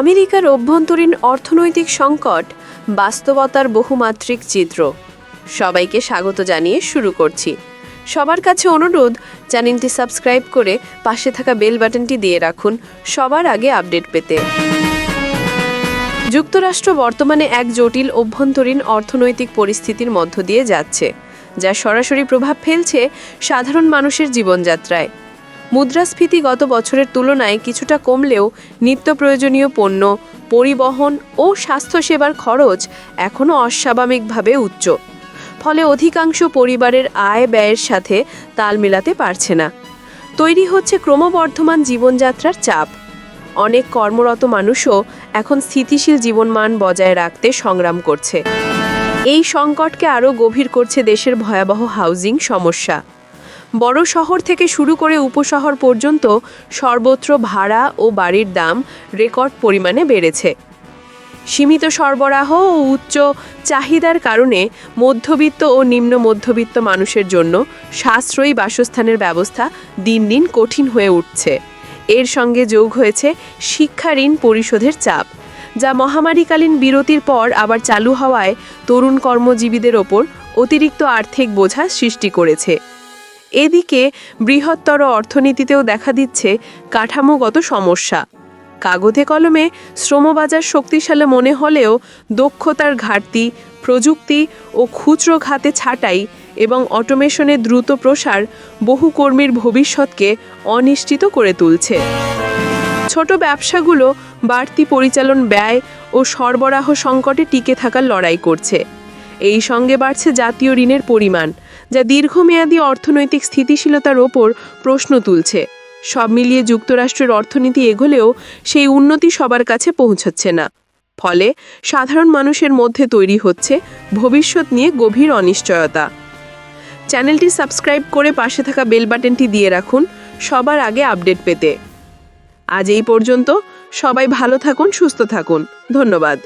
আমেরিকার অভ্যন্তরীণ অর্থনৈতিক সংকট বাস্তবতার বহুমাত্রিক চিত্র। সবাইকে স্বাগত জানিয়ে শুরু করছি। সবার কাছে অনুরোধ, চ্যানেলটি সাবস্ক্রাইব করে পাশে থাকা বেল বাটনটি দিয়ে রাখুন সবার আগে আপডেট পেতে। যুক্তরাষ্ট্র বর্তমানে এক জটিল অভ্যন্তরীণ অর্থনৈতিক পরিস্থিতির মধ্য দিয়ে যাচ্ছে, যা সরাসরি প্রভাব ফেলছে সাধারণ মানুষের জীবনযাত্রায়। মুদ্রাস্ফীতি গত বছরের তুলনায় কিছুটা কমলেও নিত্য প্রয়োজনীয় পণ্য, পরিবহন ও স্বাস্থ্যসেবার খরচ এখনও অস্বাভাবিকভাবে উচ্চ। ফলে অধিকাংশ পরিবারের আয় ব্যয়ের সাথে তাল মেলাতে পারছে না। তৈরি হচ্ছে ক্রমবর্ধমান জীবনযাত্রার চাপ। অনেক কর্মরত মানুষও এখন স্থিতিশীল জীবনমান বজায় রাখতে সংগ্রাম করছে। এই সংকটকে আরও গভীর করছে দেশের ভয়াবহ হাউজিং সমস্যা। বড় শহর থেকে শুরু করে উপশহর পর্যন্ত সর্বত্র ভাড়া ও বাড়ির দাম রেকর্ড পরিমাণে বেড়েছে। সীমিত সরবরাহ ও উচ্চ চাহিদার কারণে মধ্যবিত্ত ও নিম্ন মধ্যবিত্ত মানুষের জন্য সাশ্রয়ী বাসস্থানের ব্যবস্থা দিন দিন কঠিন হয়ে উঠছে। এর সঙ্গে যোগ হয়েছে শিক্ষা ঋণ পরিশোধের চাপ, যা মহামারীকালীন বিরতির পর আবার চালু হওয়ায় তরুণ কর্মজীবীদের ওপর অতিরিক্ত আর্থিক বোঝা সৃষ্টি করেছে। এদিকে বৃহত্তর অর্থনীতিতেও দেখা দিচ্ছে কাঠামোগত সমস্যা। কাগজে কলমে শ্রমবাজার শক্তিশালী মনে হলেও দক্ষতার ঘাটতি, প্রযুক্তি ও খুচরো খাতে ছাঁটাই এবং অটোমেশনের দ্রুত প্রসার বহু কর্মীর ভবিষ্যৎকে অনিশ্চিত করে তুলছে। ছোট ব্যবসাগুলো বাড়তি পরিচালন ব্যয় ও সরবরাহ সংকটে টিকে থাকার লড়াই করছে। এই সঙ্গে বাড়ছে জাতীয় ঋণের পরিমাণ, যা দীর্ঘমেয়াদী অর্থনৈতিক স্থিতিশীলতার ওপর প্রশ্ন তুলছে। সব মিলিয়ে যুক্তরাষ্ট্রের অর্থনীতি এগোলেও সেই উন্নতি সবার কাছে পৌঁছচ্ছে না। ফলে সাধারণ মানুষের মধ্যে তৈরি হচ্ছে ভবিষ্যৎ নিয়ে গভীর অনিশ্চয়তা। চ্যানেলটি সাবস্ক্রাইব করে পাশে থাকা বেল বাটনটি দিয়ে রাখুন সবার আগে আপডেট পেতে। আজ এই পর্যন্ত সবাই ভালো থাকুন, সুস্থ থাকুন। ধন্যবাদ।